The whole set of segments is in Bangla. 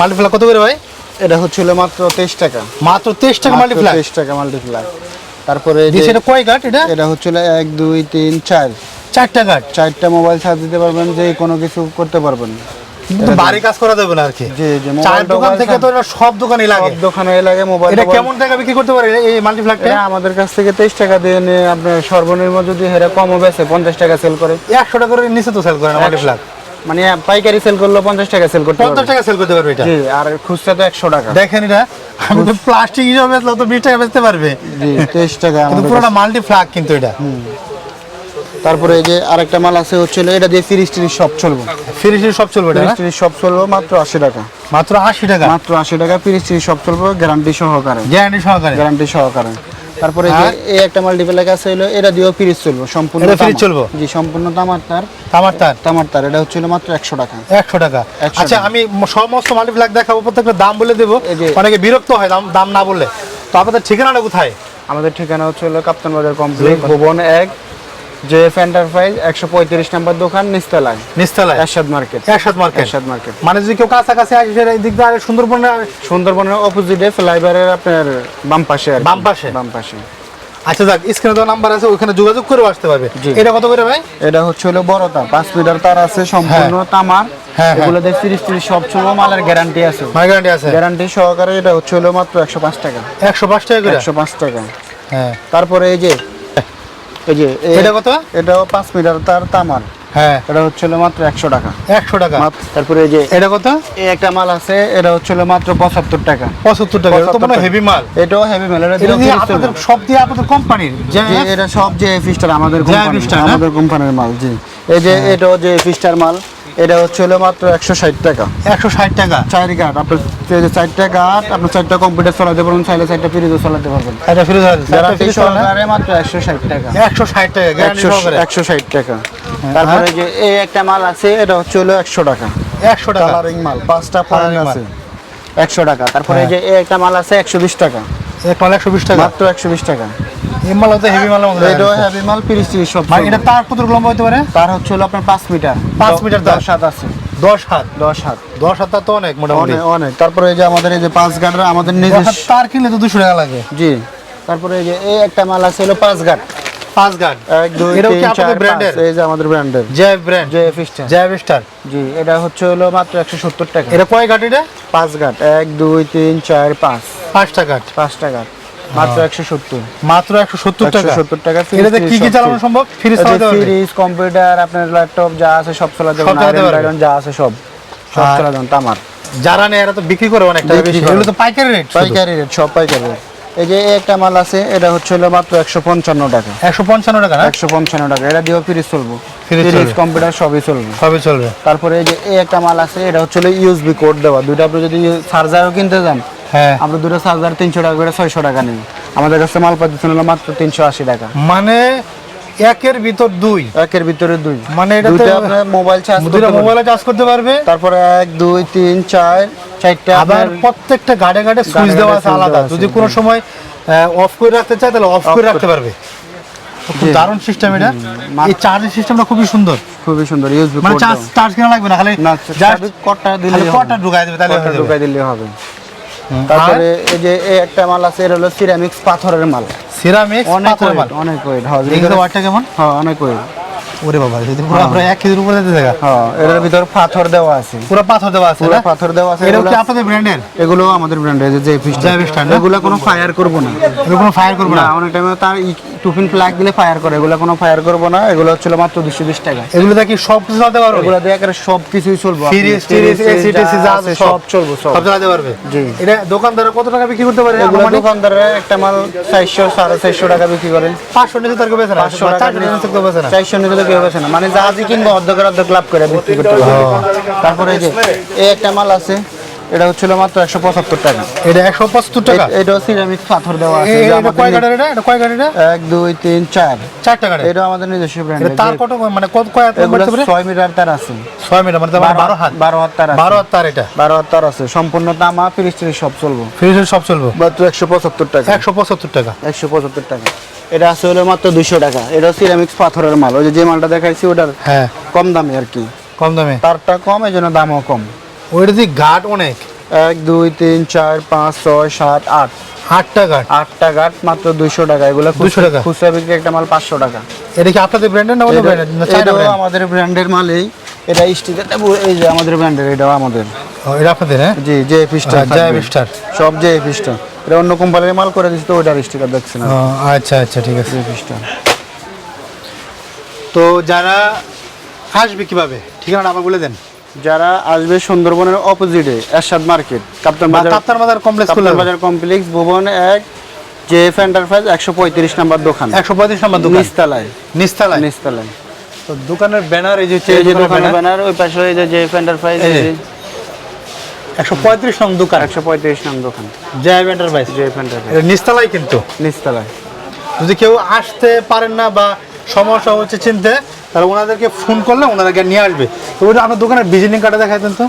মাল্টিপ্লাগ কত করে ভাই? এটা হচ্ছিল মাত্র তেইশ টাকা। মাত্র তেইশ টাকা মাল্টিপ্লাগ তেইশ টাকা মাল্টিপ্লাই তারপরে সেটা কয় কাঠ এটা? এটা হচ্ছিল এক দুই তিন চার। চারটা কাঠ চারটা মোবাইল চার্জ দিতে পারবেন যে কোনো কিছু করতে পারবেন। কিন্তু বাড়ি কাজ করা যাবে না আর কি। জি জি মোবাইল দোকান থেকে তো এটা সব দোকানে লাগে। সব দোকানে লাগে মোবাইল এটা কেমন টাকা বিক্রি করতে পারে এই মাল্টিপ্লাগটা এটা আমাদের কাছ থেকে তেইশ টাকা দিয়ে নিয়ে আপনার সর্বনিম্ন যদি হেরা কমও বেছে পঞ্চাশ টাকা সেল করে। একশো টাকা করে নিচে তো সেল করে না মাল্টিপ্লাগ মানে পাইকারি সেল করলে পঞ্চাশ টাকা সেল করতে পঞ্চাশ টাকা সেল করতে পারবে এটা? জি আর খুচরা তো একশো টাকা। দেখেন এটা আমি তো প্লাস্টিক হিসাবে বেচলে তো বিশ টাকা বেচতে পারবে। জি তেইশ টাকা কিন্তু পুরোটা মাল্টিপ্লাগ কিন্তু এটা। তারপরে এই যে আরেকটা মাল আছে হচ্ছিল এটা দিয়ে ফ্রিজ ট্রিজ সব চলবো। ফিনিশিং সব চলবে এটা ফ্রিজ না? সব চলবো মাত্র আশি টাকা। মাত্র আশি টাকা? মাত্র আশি টাকা ফ্রিজ ট্রিজ সব চলবো গ্যারান্টি সহকারে। গ্যারান্টি সহকারে। গ্যারান্টি সহকারে। তারপরে এই একটা মাল্টিপ্লেক আছে হলো এটা দিয়েও ফ্রিজ চলবো সম্পূর্ণ এটা ফ্রিজ। চলবো? জি সম্পূর্ণ তামার তার। তামার তার? তামার তার এটা হচ্ছিল মাত্র একশো টাকা। একশো টাকা। আচ্ছা। আমি সমস্ত মাল্টিপ্লাগ দেখাবো প্রত্যেকটা দাম বলে দেবো। অনেকে বিরক্ত হয় দাম দাম না বলে তো আপনাদের ঠিকানাটা কোথায়? আমাদের ঠিকানা হচ্ছে হলো কাপ্তান বাজার কমপ্লেক্স ভুবন এক। জে এফ এন্টারপ্রাইজ একশো পঁয়ত্রিশ নম্বর দোকান নিস্তালায়। নিস্তালায়? এরশাদ মার্কেট। একসাথ মার্কেট? এরশাদ মার্কেট। মানে যদি কেউ কাছাকাছি আসে সেটা দিক দিয়ে আরে সুন্দরবনে সুন্দরবনের অপোজিটে ফ্লাইওভারের আপনার বাম পাশে আর বাম পাশে? বাম পাশে। আচ্ছা যাক স্ক্রিনে দেওয়া নাম্বার আছে ওখানে যোগাযোগ করেও আসতে পারবে। এটা কত করে ভাই? এটা হচ্ছে হলো বড় তার পাঁচ মিটার তার আছে সম্পূর্ণ তামার। হ্যাঁ, হ্যাঁ। এগুলো তিরিশ তিরিশ সব চলবো মালের গ্যারান্টি আছে। গ্যারান্টি আছে। গ্যারান্টি সহকারে এটা হচ্ছে হলো মাত্র একশো পাঁচ টাকা। একশো পাঁচ টাকা করে? একশো পাঁচ টাকা। হ্যাঁ। তারপরে এই যে এই যে এটা কত? এটাও পাঁচ মিটার তার তামার হ্যাঁ। এটা হচ্ছে মাত্র একশো টাকা। একশো টাকা? তারপরে যে এটা কত? এই একটা মাল আছে এটা হচ্ছে মাত্র পঁচাত্তর টাকা। পঁচাত্তর টাকা এটা তো মনে 75 হেভি মাল। এটাও হেভি মেল এটা আপনাদের সব দিয়ে আপনাদের কোম্পানির? এটা সব যে ফিস্টার আমাদের কোম্পানি আমাদের কোম্পানির মাল জি। এই যে এটাও যে ফিস্টার মাল এটা হচ্ছে হলো মাত্র একশো ষাট টাকা। একশো ষাট টাকা? চার গাট আপনার চারটা গাট আপনার চারটা কম্পিউটার চালাতে পারবেন চাইলে চারটা ফ্রিজও চালাতে পারবেন। এটা ফিরে গ্যারান্টি সহকারে মাত্র একশো ষাট টাকা। একশো ষাট টাকা গ্যারান্টি একশো সহকারে একশো ষাট। টাকা তারপরে যে এই একটা মাল আছে এটা হচ্ছে হলো একশো টাকা। একশো টাকা। কালারিং মাল পাঁচটা Colouring আছে। একশো টাকা। তারপরে এই যে এই একটা মাল আছে একশো বিশ টাকা। একশো বিশ টাকা। মাত্র একশো বিশ টাকা। এই মাল হচ্ছে হেভি এটাও হ্যাভি মাল তিরিশ তিরিশ সব এটা তার কত লম্বা হতে পারে? তার হচ্ছে হলো আপনার পাঁচ মিটার। পাঁচ দ- মিটার তার। দশ হাত আছে। দশ হাত? দশ হাত। দশ হাত তো অনেক মোটামুটি। অনেক তারপরে এই যে আমাদের এই যে পাঁচ গাটের আমাদের হাত তার কিনলে তো দুশো টাকা লাগে। জি। তারপরে এই যে এই একটা মাল আছে হলো পাঁচ গাট পাঁচ গান এক দুই কি আপনাদের চার এর? এই যে আমাদের ব্র্যান্ডের জয় ব্র্যান্ড স্টার জি এটা হচ্ছে হলো মাত্র একশো সত্তর টাকা। এটা কয় গাট এটা? পাঁচ গাট এক দুই তিন চার পাঁচ। পাঁচটা গাট পাঁচটা গাট মাত্র একশো সত্তর। মাত্র একশো সত্তর একশো টাকা সত্তর টাকা এটাতে কি কি চালানো সম্ভব? ফ্রিজ চালাতে পারবে ফ্রিজ কম্পিউটার আপনার ল্যাপটপ যা আছে সব চালাতে পারবেন। যা আছে সব। সব চালাতে তামার। যারা নেয় এরা তো বিক্রি করে অনেক টাকা বেশি। এগুলো তো পাইকারি রেট পাইকারি রেট সব পাইকারি rate। এই যে একটা মাল আছে এটা হচ্ছে হলো মাত্র একশো পঞ্চান্ন টাকা। একশো পঞ্চান্ন টাকা একশো পঞ্চান্ন টাকা। এটা দিয়েও ফ্রিজ চলবো। ফ্রিজ কম্পিউটার সবই চলবে। সবই চলবে। তারপরে এই যে এই একটা মাল আছে এটা হচ্ছে হলো ইউএসবি কোড দেওয়া। দুইটা আপনি যদি চার্জারও কিনতে যান হ্যাঁ। আমরা দুটো চার্জার তিনশো টাকা করে ছয়শো টাকা নেই। আমাদের কাছে মাল পাচ্ছেন হলো মাত্র তিনশো আশি টাকা। মানে একের ভিতর দুই। একের ভিতরে দুই। মানে এটাতে আপনার মোবাইল চার্জ মোবাইলে চার্জ করতে পারবে? তারপরে এক দুই তিন চার চারটা আবার প্রত্যেকটা গাড়ে গাড়ে সুইচ দেওয়া আছে আলাদা। যদি কোনো সময় অফ করে রাখতে চায় তাহলে অফ করে রাখতে পারবে। খুব দারুণ সিস্টেম এটা। এই চার্জিং সিস্টেমটা খুবই সুন্দর। খুবই সুন্দর ইউএসবি মানে চার্জ চার্জ কেনা লাগবে না খালি জাস্ট কটটা দিলে খালি কটা ঢুকাই দেবে তাহলে ঢুকাই দিলে হবে। তারপরে এই যে এই একটা মাল আছে এটা হলো সিরামিক্স পাথরের মাল। সিরামিক্স পাথরের মাল? অনেক ওয়েট দেখি ওয়াটটা কেমন? হ্যাঁ অনেক ওয়েট ওরে বাবা যদি পুরো আমরা এক কেজির উপরে যেতে দেখা হ্যাঁ এটার ভিতর পাথর দেওয়া আছে। পুরো পাথর দেওয়া আছে পুরো পাথর দেওয়া আছে এটা কি আপনাদের ব্র্যান্ডের এগুলো আমাদের ব্র্যান্ডের যে ফিস্ট জয় ফিস্টার এগুলো কোনো ফায়ার করব না। এগুলো কোনো ফায়ার করবে না? অনেক টাইমে তার টুফিন প্লাগ দিলে ফায়ার করে এগুলো কোনো ফায়ার করব না এগুলো হচ্ছিল মাত্র দুশো বিশ টাকা। এগুলো দেখি সব কিছু চালাতে পারবে? এগুলো দিয়ে একেবারে সব কিছুই চলবে fridge, ফ্রিজ এসি টেসি যা আছে সব চলবে সব। চালাতে পারবে? জি। এটা দোকানদার কত টাকা বিক্রি করতে পারে? এগুলো আনুমানিক? একটা মাল চারশো সাড়ে চারশো টাকা বিক্রি করে। পাঁচশো নিচে তার কেউ বেচে না? পাঁচশো টাকা চারশো নিচে কেউ বেচে না? চারশো নিচে কেউ বেছে না। মানে জাহাজই কিনবো অর্ধেকের অর্ধেক লাভ করে বিক্রি করতে তারপরে এই যে এই একটা মাল আছে। এটা হচ্ছিল মাত্র একশো পঁচাত্তর টাকা। এটা একশো পঁচাত্তর টাকা? এটা সিরামিক পাথর দেওয়া আছে এটা কয় গাড়ির এটা? এটা কয় গাড়ির এটা? এক দুই তিন চার। চার টাকা এটা? আমাদের নিজস্ব ব্র্যান্ড তার কত মানে কত কয় হাত করতে পারে ছয় মিটার তার আছে। ছয় মিটার মানে মানে বারো হাত। বারো হাত তার আছে। বারো হাত তার এটা? বারো হাত তার আছে। সম্পূর্ণ তামা তিরিশ সব চলবো। ফ্রিজের সব চলবে? মাত্র একশো পঁচাত্তর টাকা। একশো পঁচাত্তর টাকা। একশো পঁচাত্তর টাকা। এটা আছে হলো মাত্র দুইশো টাকা। এটা সিরামিক্স পাথরের মাল। ওই যে যে মালটা দেখাইছি ওটার হ্যাঁ। কম দামে আর কি। কম দামে। তারটা কম এই জন্য দামও কম। ওইটা দিয়ে গাট অনেক এক দুই তিন চার পাঁচ ছয় সাত আট। আটটা গার্ড আটটা গাট মাত্র দুইশো টাকা। এগুলো 200 টাকা? খুচরা বিক্রি একটা মাল পাঁচশো টাকা। এটা কি আপনাদের ব্র্যান্ডের না ব্র্যান্ডের না আমাদের ব্র্যান্ডের মালেই। এটা স্টিকারটা এই যে আমাদের ব্র্যান্ডের এটাও আমাদের। এটা আপনাদের হ্যাঁ? জি জে হ্যাঁ, JF Star। সব জে পিস্টার এটা অন্য কোম্পানির মাল করে দিচ্ছে তো ওইটার স্টিকার দেখছেন ও, আচ্ছা আচ্ছা ঠিক আছে। জে পিস্টার তো যারা আসবে কীভাবে? ঠিকানাটা আবার বলে দেন। যারা আসবে সুন্দরবনের অপোজিটে এরশাদ মার্কেট কাপ্তান বাজার কাপ্তান বাজার কমপ্লেক্স কাপ্তান বাজার কমপ্লেক্স ভুবন এক জে এফ এন্টারপ্রাইজ একশো পঁয়ত্রিশ নাম্বার দোকান। একশো পঁয়ত্রিশ নম্বর দোকান। নিচতলায় নিস্তালায়? নিচতলায় তো দোকানের ব্যানার এই যে এই যে দোকানের ব্যানার ওই পাশে এই যে এন্টারপ্রাইজ একশো পঁয়ত্রিশ নং দোকান। একশো পঁয়ত্রিশ নাম দোকান। Joy enterprise J F enterprise নিস্তালায় কিন্তু। নিচতলায় যদি কেউ আসতে পারেন না বা সমস্যা হচ্ছে চিনতে তাহলে ওনাদেরকে ফোন করলে ওনাদেরকে নিয়ে আসবে। তো ওইটা আপনার দোকানের ভিজিটিং কার্ডে দেখাই দেন তো।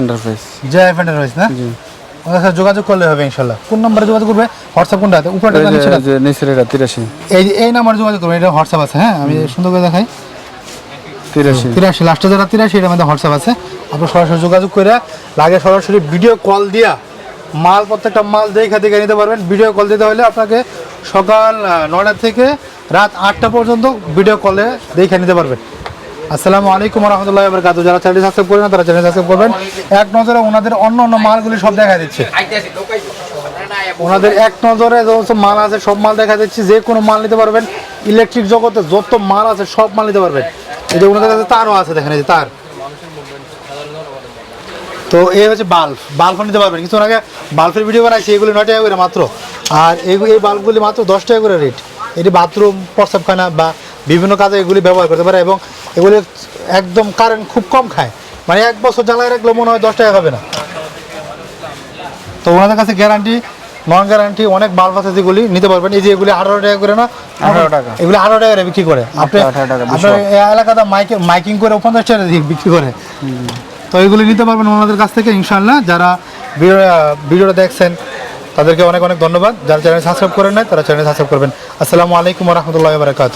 এন্টারপ্রাইজ এন্টারপ্রাইজ না? জি। ওনার সাথে যোগাযোগ করলে হবে ইনশাল্লাহ। কোন নাম্বারে যোগাযোগ করবে? হোয়াটসঅ্যাপ কোনটা আছে? উপরে নিচের এটা তিরাশি। এই এই নাম্বারে যোগাযোগ করবে এটা হোয়াটসঅ্যাপ আছে হ্যাঁ? আমি সুন্দর করে দেখাই। তিরাশি। তিরাশি লাস্টে যারা তিরাশি এটার মধ্যে হোয়াটসঅ্যাপ আছে। আপনার সরাসরি যোগাযোগ করে লাগে সরাসরি ভিডিও কল দিয়া মাল, প্রত্যেকটা মাল দেখে দেখে নিতে পারবেন। ভিডিও কল দিতে হলে আপনাকে সকাল নয়টা থেকে রাত আটটা পর্যন্ত ভিডিও কলে দেখে নিতে পারবেন। আসসালামু আলাইকুম রহমতুল্লাহ বরকাত যারা চ্যানেল সাবস্ক্রাইব করেন না, তারা চ্যানেল সাবস্ক্রাইব করবেন। এক নজরে ওনাদের অন্য অন্য মালগুলি সব দেখা দিচ্ছে। ওনাদের এক নজরে যত মাল আছে, সব মাল দেখা দিচ্ছে। যে কোনো মাল নিতে পারবেন। ইলেকট্রিক জগতে যত মাল আছে, সব মাল নিতে পারবেন। এই যে ওনাদের কাছে তারও আছে, দেখেন এই যে তার। তো এই হচ্ছে বাল্ব বাল্বও নিতে পারবেন। কিছু আগে বাল্বের ভিডিও বানাইছি এগুলি নয় টাকা করে মাত্র। আর এই- এই বাল্বগুলি মাত্র দশ টাকা করে রেট এটি বাথরুম প্রস্রাবখানা বা বিভিন্ন কাজে এগুলি ব্যবহার করতে পারে এবং এগুলি একদম কারেন্ট খুব কম খায়। মানে এক বছর জ্বালায় রাখলে মনে হয় দশ টাকা হবে না। তো ওনাদের কাছে গ্যারান্টি নন গ্যারান্টি অনেক বাল্ব আছে যেগুলি নিতে পারবেন। এই যে এগুলি আঠারো টাকা করে না? 18 টাকা। এগুলি আঠারো টাকা করে বিক্রি করে। আপনি 18 টাকা, আপনার এলাকাতে মাইকিং মাইকিং করে পঞ্চাশ টাকা দিয়ে বিক্রি করে। তো এগুলি নিতে পারবেন ওনাদের কাছ থেকে ইনশাল্লাহ যারা ভিডিও- ভিডিওটা দেখছেন, তাদেরকে অনেক অনেক ধন্যবাদ। যারা চ্যানেল সাবস্ক্রাইব করেন নাই, তারা চ্যানেল সাবস্ক্রাইব করবেন। আসসালামু আলাইকুম রহমতুল্লাহ বারকাত